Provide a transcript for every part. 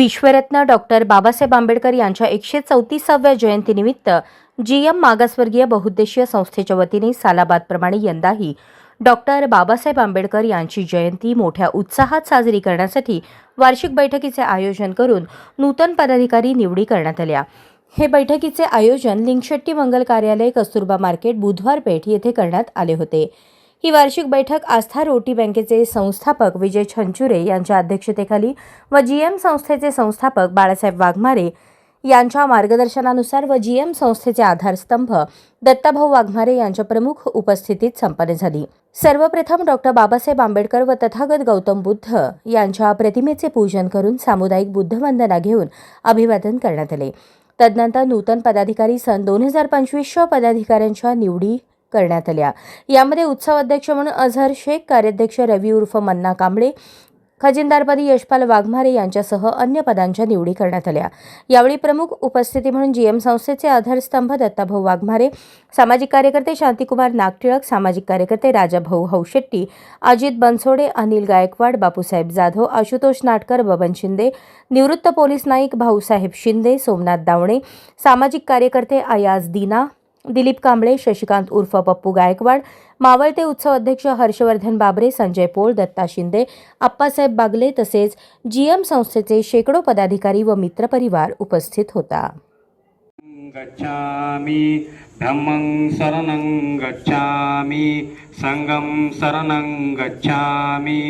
विश्वरत्न doctor Babasaheb Ambedkar यांच्या एकशे चौतीसाव्या जयंतीनिमित्त जी एम मागासवर्गीय बहुउद्देशीय संस्थेच्या वतीने सालाबादप्रमाणे यंदाही डॉक्टर बाबासाहेब आंबेडकर यांची जयंती मोठ्या उत्साहात साजरी करण्यासाठी वार्षिक बैठकीचे आयोजन करून नूतन पदाधिकारी निवडी करण्यात आल्या. हे बैठकीचे आयोजन लिंगशेट्टी मंगल कार्यालय कस्तुरबा मार्केट बुधवार पेठ येथे करण्यात आले होते. ही वार्षिक बैठक आस्था रोटी बँकेचे संस्थापक विजय छंचुरे यांच्या अध्यक्षतेखाली व जीएम संस्थेचे संस्थापक बाळासाहेब वाघमारे यांच्या मार्गदर्शनानुसार व जीएम संस्थेचे आधारस्तंभ दत्ताभाऊ वाघमारे यांच्या प्रमुख उपस्थितीत संपन्न झाली. सर्वप्रथम डॉक्टर बाबासाहेब आंबेडकर व तथागत गौतम बुद्ध यांच्या प्रतिमेचे पूजन करून सामुदायिक बुद्धवंदना घेऊन अभिवादन करण्यात आले. तदनंतर नूतन पदाधिकारी सन दोन हजार पंचवीसच्या पदाधिकाऱ्यांच्या निवडी करण्यात आल्या. यामध्ये उत्सव अध्यक्ष म्हणून अझहर शेख कार्याध्यक्ष रवी उर्फ मन्ना कांबळे खजिनदारपदी यशपाल वाघमारे यांच्यासह अन्य पदांच्या निवडी करण्यात आल्या. यावेळी प्रमुख उपस्थिती म्हणून जीएम संस्थेचे आधारस्तंभ दत्ताभाऊ वाघमारे सामाजिक कार्यकर्ते शांतिकुमार नागटिळक सामाजिक कार्यकर्ते राजाभाऊ हौशेट्टी अजित बनसोडे अनिल गायकवाड बापूसाहेब जाधव आशुतोष नाटकर बबन शिंदे निवृत्त पोलीस नाईक भाऊसाहेब शिंदे सोमनाथ दावणे सामाजिक कार्यकर्ते अयाज दीना दिलीप कांबळे शशिकांत उर्फ पप्पू गायकवाड मावळते उत्सव अध्यक्ष हर्षवर्धन बाबरे संजय पोळ दत्ता शिंदे आप्पासाहेब बागले तसेच जीएम संस्थेचे शेकडो पदाधिकारी व मित्रपरिवार उपस्थित होता. गच्छामि धम्मं शरणं गच्छामि सङ्गं शरणं गच्छामि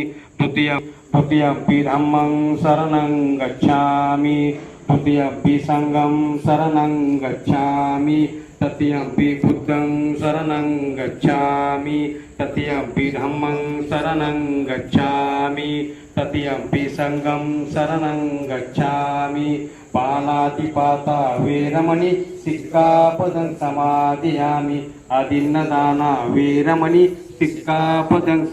तृतीय तृतीयपि धम्मं शरणं गच्छामि। तृतीयपि सङ्गं शरणं गच्छामि। तृतीयपि बुद्धं शरणं गच्छामि। तृतीयपि धम्मं शरणं गच्छामि। तृतीयपि सङ्गं शरणं गच्छामि। पाणातिपाता वेरमणि सिक्कापदं समादियामि अदिन्नदाना वेरमणि सिक्कापदं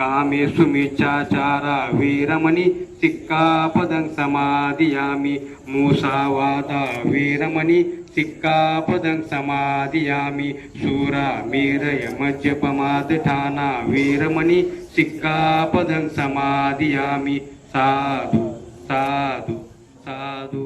కామేషు మిచ్చాచార వీరమణి సిక్కాపదం సమాధియామి మూసావాద వీరమణి సిక్కాపదం సమాధియామి శూర మీరయ మద్యపమాద ఠానా వీరమణి సిక్కాపదం సమాధియామి సాధు సాధు సాధు